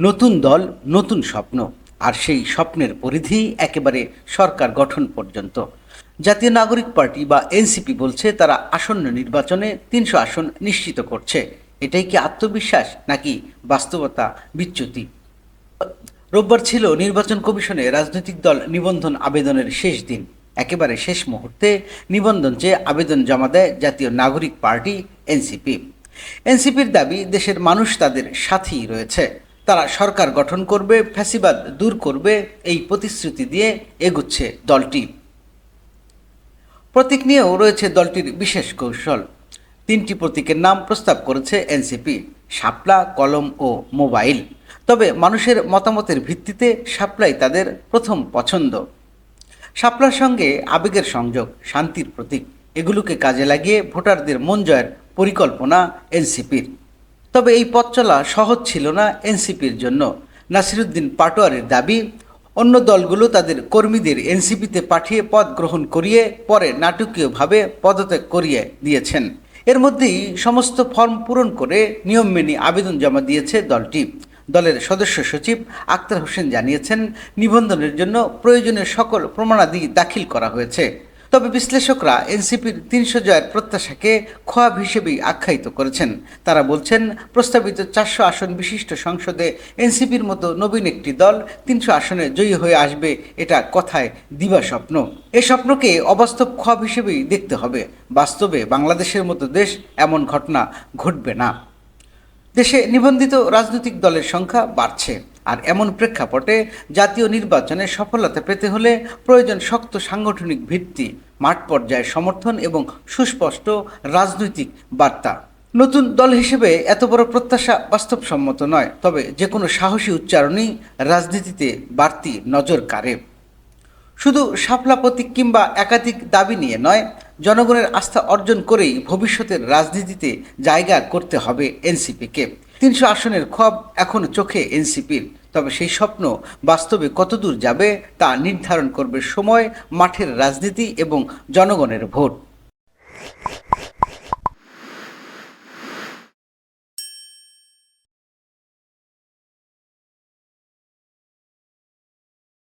নতুন দল, নতুন স্বপ্ন, আর সেই স্বপ্নের পরিধি একেবারে সরকার গঠন পর্যন্ত। জাতীয় নাগরিক পার্টি বা এনসিপি বলছে তারা আসন্ন নির্বাচনে তিনশো আসন নিশ্চিত করছে। এটাই কি আত্মবিশ্বাস নাকি বাস্তবতা বিচ্যুতি? রোববার ছিল নির্বাচন কমিশনে রাজনৈতিক দল নিবন্ধন আবেদনের শেষ দিন। একেবারে শেষ মুহূর্তে নিবন্ধন চেয়ে আবেদন জমা দেয় জাতীয় নাগরিক পার্টি, এনসিপি। এনসিপির দাবি, দেশের মানুষ তাদের সাথেই রয়েছে। তারা সরকার গঠন করবে, ফ্যাসিবাদ দূর করবে, এই প্রতিশ্রুতি দিয়ে এগুচ্ছে দলটি। প্রতীক নিয়েও রয়েছে দলটির বিশেষ কৌশল। তিনটি প্রতীকের নাম প্রস্তাব করেছে এনসিপি, শাপলা, কলম ও মোবাইল। তবে মানুষের মতামতের ভিত্তিতে শাপলাই তাদের প্রথম পছন্দ। শাপলার সঙ্গে আবেগের সংযোগ, শান্তির প্রতীক। এগুলোকে কাজে লাগিয়ে ভোটারদের মন জয়ের পরিকল্পনা এনসিপির। তবে এই পথ চলা সহজ ছিল না এনসিপির জন্য। নাসিরুদ্দিন পাটোয়ারের দাবি, অন্য দলগুলো তাদের কর্মীদের এনসিপিতে পাঠিয়ে পদ গ্রহণ করিয়ে পরে নাটকীয়ভাবে পদত্যাগ করিয়ে দিয়েছেন। এর মধ্যেই সমস্ত ফর্ম পূরণ করে নিয়ম মেনে আবেদন জমা দিয়েছে দলটি। দলের সদস্য সচিব আক্তার হোসেন জানিয়েছেন, নিবন্ধনের জন্য প্রয়োজনীয় সকল প্রমাণাদি দাখিল করা হয়েছে। তবে বিশ্লেষকরা এনসিপির তিনশো জয়ের প্রত্যাশাকে খোয়াব হিসেবেই আখ্যায়িত করেছেন। তারা বলছেন, প্রস্তাবিত চারশো আসন বিশিষ্ট সংসদে এনসিপির মতো নবীন একটি দল তিনশো আসনে জয়ী হয়ে আসবে এটা কথায় দিবা স্বপ্ন। এ স্বপ্নকে অবাস্তব খোয়াব হিসেবেই দেখতে হবে। বাস্তবে বাংলাদেশের মতো দেশ এমন ঘটনা ঘটবে না। দেশে নিবন্ধিত রাজনৈতিক দলের সংখ্যা বাড়ছে। আর এমন প্রেক্ষাপটে জাতীয় নির্বাচনে সফলতা পেতে হলে প্রয়োজন শক্ত সাংগঠনিক ভিত্তি, মাঠ পর্যায়ে সমর্থন এবং সুস্পষ্ট রাজনৈতিক বার্তা। নতুন দল হিসেবে এত বড় প্রত্যাশা বাস্তবসম্মত নয়, তবে যে কোনো সাহসী উচ্চারণই রাজনীতিতে বাড়তি নজর কাড়ে। শুধু শাপলা প্রতীক কিংবা একাধিক দাবি নিয়ে নয়, জনগণের আস্থা অর্জন করেই ভবিষ্যতের রাজনীতিতে জায়গা করতে হবে এনসিপিকে। তিনশো আসনের খব এখনও চোখে এনসিপির। তবে সেই স্বপ্ন বাস্তবে কতদূর যাবে তা নির্ধারণ করবে সময়, মাঠের রাজনীতি এবং জনগণের ভোট।